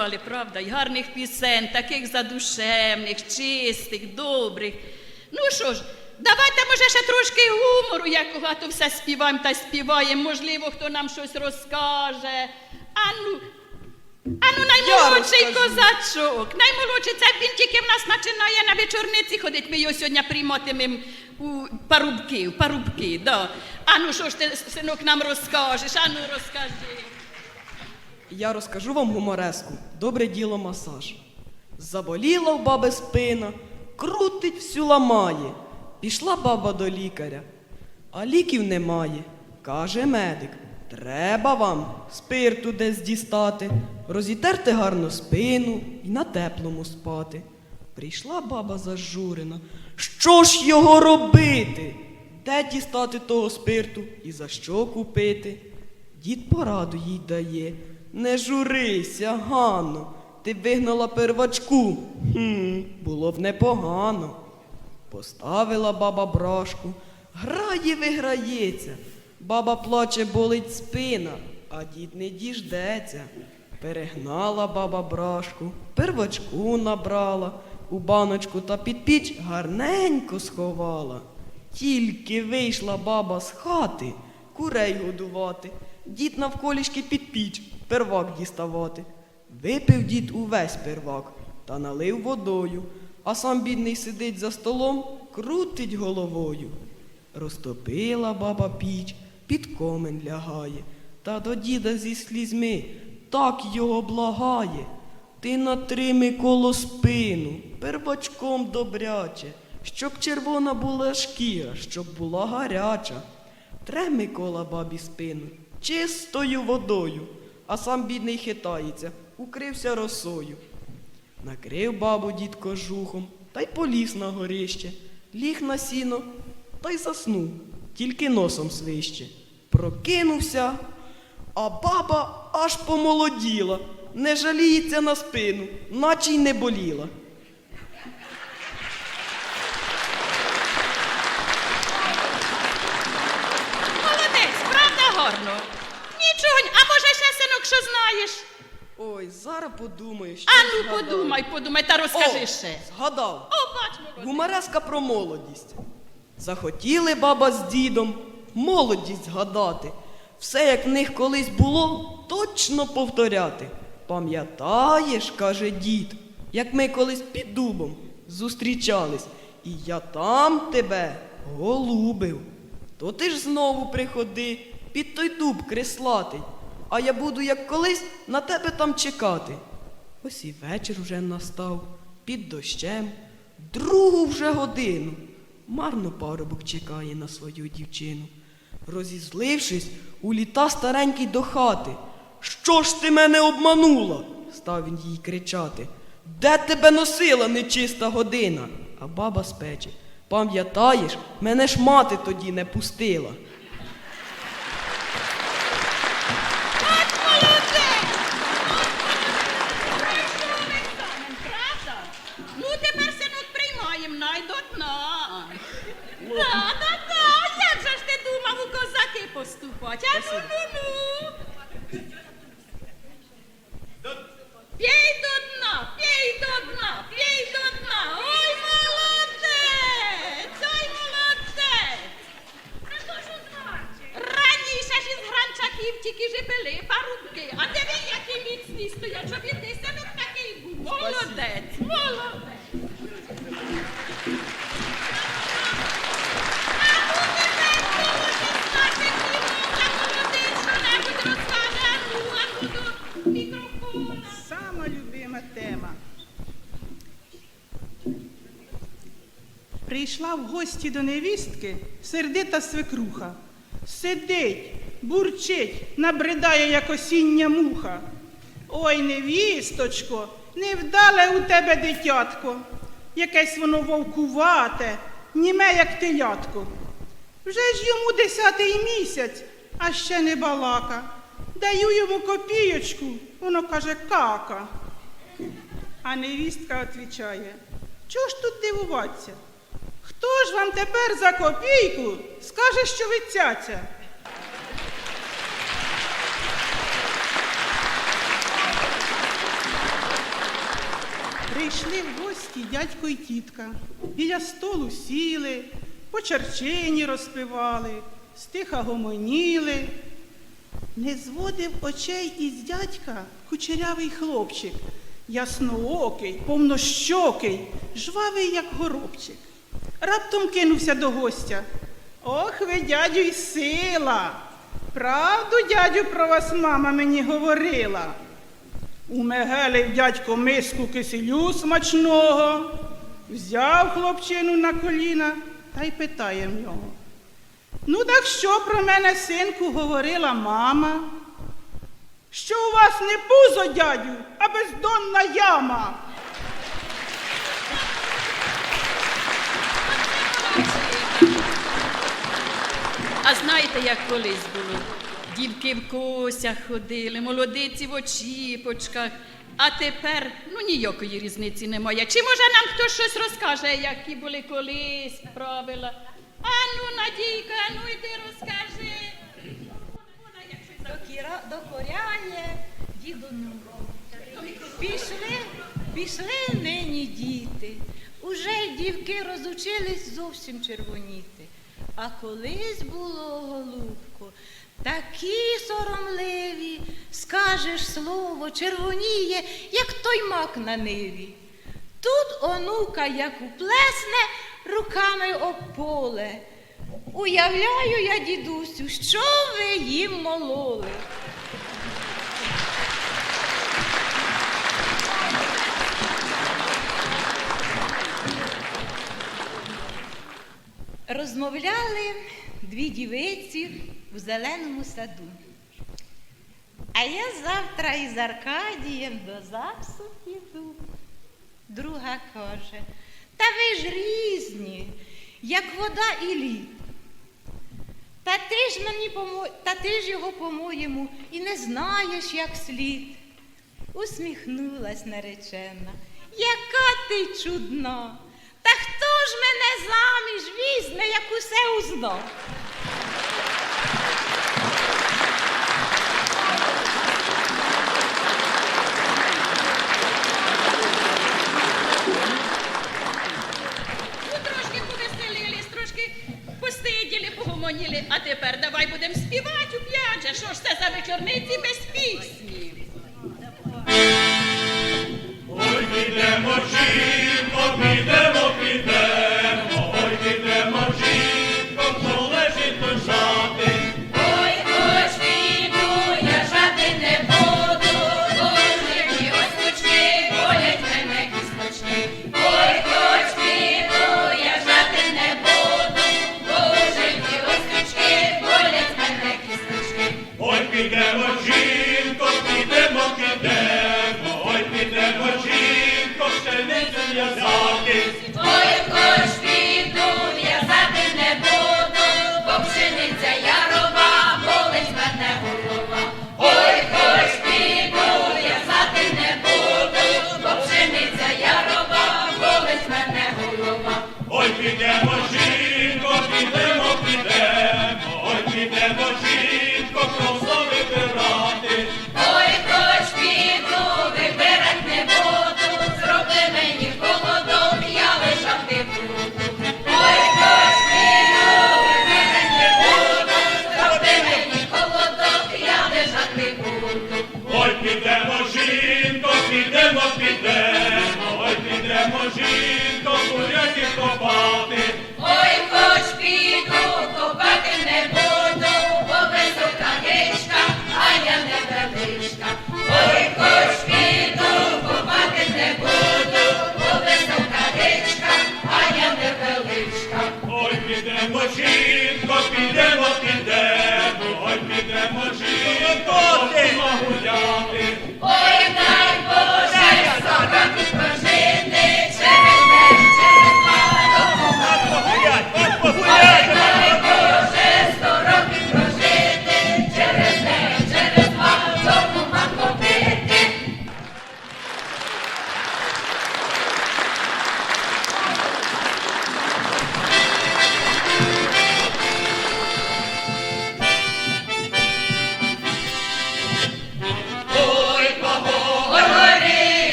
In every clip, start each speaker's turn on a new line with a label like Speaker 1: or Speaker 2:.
Speaker 1: наспівали, правда? І гарних пісень, таких задушевних, чистих, добрих. Ну що ж, давайте, може, ще трошки гумору, якого, а то все співаємо та співаємо. Можливо, хто нам щось розкаже. Ану, ану, наймолодший козачок. Наймолодший, це він тільки в нас починає на вечорниці ходити. Ми його сьогодні прийматимемо у парубки, у парубки, да. Ану, що ж ти, синок, нам розкажеш? Ану, розкажи.
Speaker 2: Я розкажу вам гумореску. Добре діло масаж. Заболіла в баби спина, крутить всю ламає. Пішла баба до лікаря, а ліків немає. Каже медик, треба вам спирту десь дістати, розітерти гарно спину і на теплому спати. Прийшла баба зажурена. Що ж його робити? Де дістати того спирту і за що купити? Дід пораду їй дає. Не журися, Ганно, ти вигнала первачку. Хм, було б непогано. Поставила баба брашку, грає, виграється. Баба плаче, болить спина, а дід не діждеться. Перегнала баба брашку, первачку набрала, у баночку та під піч гарненько сховала. Тільки вийшла баба з хати, курей годувати, дід навколішки під піч, первак діставати. Випив дід увесь первак та налив водою, а сам бідний сидить за столом, крутить головою. Розтопила баба піч, під комен лягає, та до діда зі слізьми так його благає. Ти натри Миколо спину, первачком добряче, щоб червона була шкіра, щоб була гаряча. Тре Микола бабі спину чистою водою, а сам бідний хитається, укрився росою. Накрив бабу дід кожухом та й поліз на горище, ліг на сіно та й заснув, тільки носом свище. Прокинувся, а баба аж помолоділа, не жаліється на спину, наче й не боліла.
Speaker 1: Молодець, правда гарно? Нічого, ні- а може ще, синок, що знаєш?
Speaker 2: Ой, зараз подумаю, що
Speaker 1: Ану,
Speaker 2: згадаю.
Speaker 1: подумай, подумай та розкажи
Speaker 2: О,
Speaker 1: ще.
Speaker 2: Згадав.
Speaker 1: О, бач, молодець.
Speaker 2: Про молодість. Захотіли баба з дідом молодість згадати. Все, як в них колись було, точно повторяти. Пам'ятаєш, каже дід, як ми колись під дубом зустрічались, і я там тебе голубив. То ти ж знову приходи під той дуб креслатий, а я буду, як колись, на тебе там чекати. Ось і вечір вже настав, під дощем, другу вже годину. Марно парубок чекає на свою дівчину. Розізлившись, уліта старенький до хати. Що ж ти мене обманула? став він їй кричати. Де тебе носила нечиста година? А баба спече. Пам'ятаєш, мене ж мати тоді не пустила.
Speaker 1: От молодець! Пройшов екзамен, правда? Ну, тепер, синок, приймаємо най до дна. Да, да, да, як же ж ти думав у козаки поступати? А ну, ну,
Speaker 3: Прийшла в гості до невістки сердита свекруха. Сидить, бурчить, набридає, як осіння муха. Ой, невісточко, невдале у тебе дитятко. Якесь воно вовкувате, німе, як телятко. Вже ж йому десятий місяць, а ще не балака. Даю йому копійочку, воно каже кака. А невістка відповідає, чого ж тут дивуватися? Хто ж вам тепер за копійку скаже, що ви цяця? Прийшли в гості дядько і тітка. Біля столу сіли, по черчині розпивали, стиха гомоніли. Не зводив очей із дядька кучерявий хлопчик, ясноокий, повнощокий, жвавий, як горобчик. Раптом кинувся до гостя. Ох ви, дядю, й сила! Правду, дядю, про вас мама мені говорила. Умегелив дядько миску киселю смачного, взяв хлопчину на коліна та й питає в нього. Ну, так що про мене, синку, говорила мама? Що у вас не пузо, дядю, а бездонна яма.
Speaker 1: А знаєте, як колись було? Дівки в косях ходили, молодиці в очіпочках. А тепер ну ніякої різниці немає. Чи може нам хтось щось розкаже, які були колись правила? А ну, Надійка, ну йди розкажи.
Speaker 4: Докіра- Докоряє діду Пішли, пішли нині діти. Уже дівки розучились зовсім червоніти. А колись було, голубко, такі соромливі, скажеш слово, червоніє, як той мак на ниві. Тут онука, як уплесне, руками об поле. Уявляю я, дідусю, що ви їм мололи. Розмовляли дві дівиці в зеленому саду. А я завтра із Аркадієм до Заксу піду. Друга каже, та ви ж різні, як вода і лід. Та ти ж мені помо... та ти ж його, по-моєму, і не знаєш, як слід. Усміхнулась наречена. Яка ти чудна. Та хто ж мене заміж візьме, як усе узнав?
Speaker 1: Ну, постиділи, погомоніли. А тепер давай будемо співати у п'яче. Що ж це за вечорниці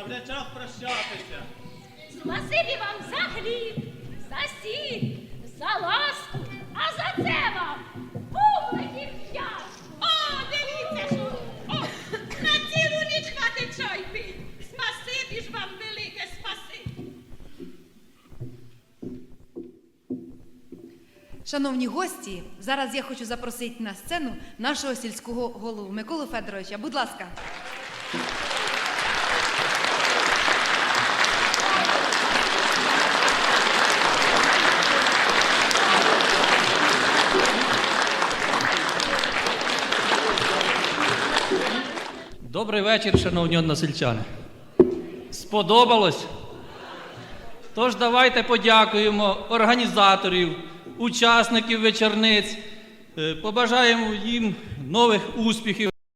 Speaker 4: а вже час прощатися. Спасибі вам за хліб, за
Speaker 5: сіль, за ласку, а за це вам публиків я.
Speaker 1: О, дивіться що! О, на цілу ніч хати чай пить. Спасибі ж вам велике спасибі.
Speaker 6: Шановні гості, зараз я хочу запросити на сцену нашого сільського голову Миколу Федоровича. Будь ласка.
Speaker 7: Добрий вечір, шановні односельчани. Сподобалось? Тож давайте подякуємо організаторів, учасників вечорниць, е, побажаємо їм нових успіхів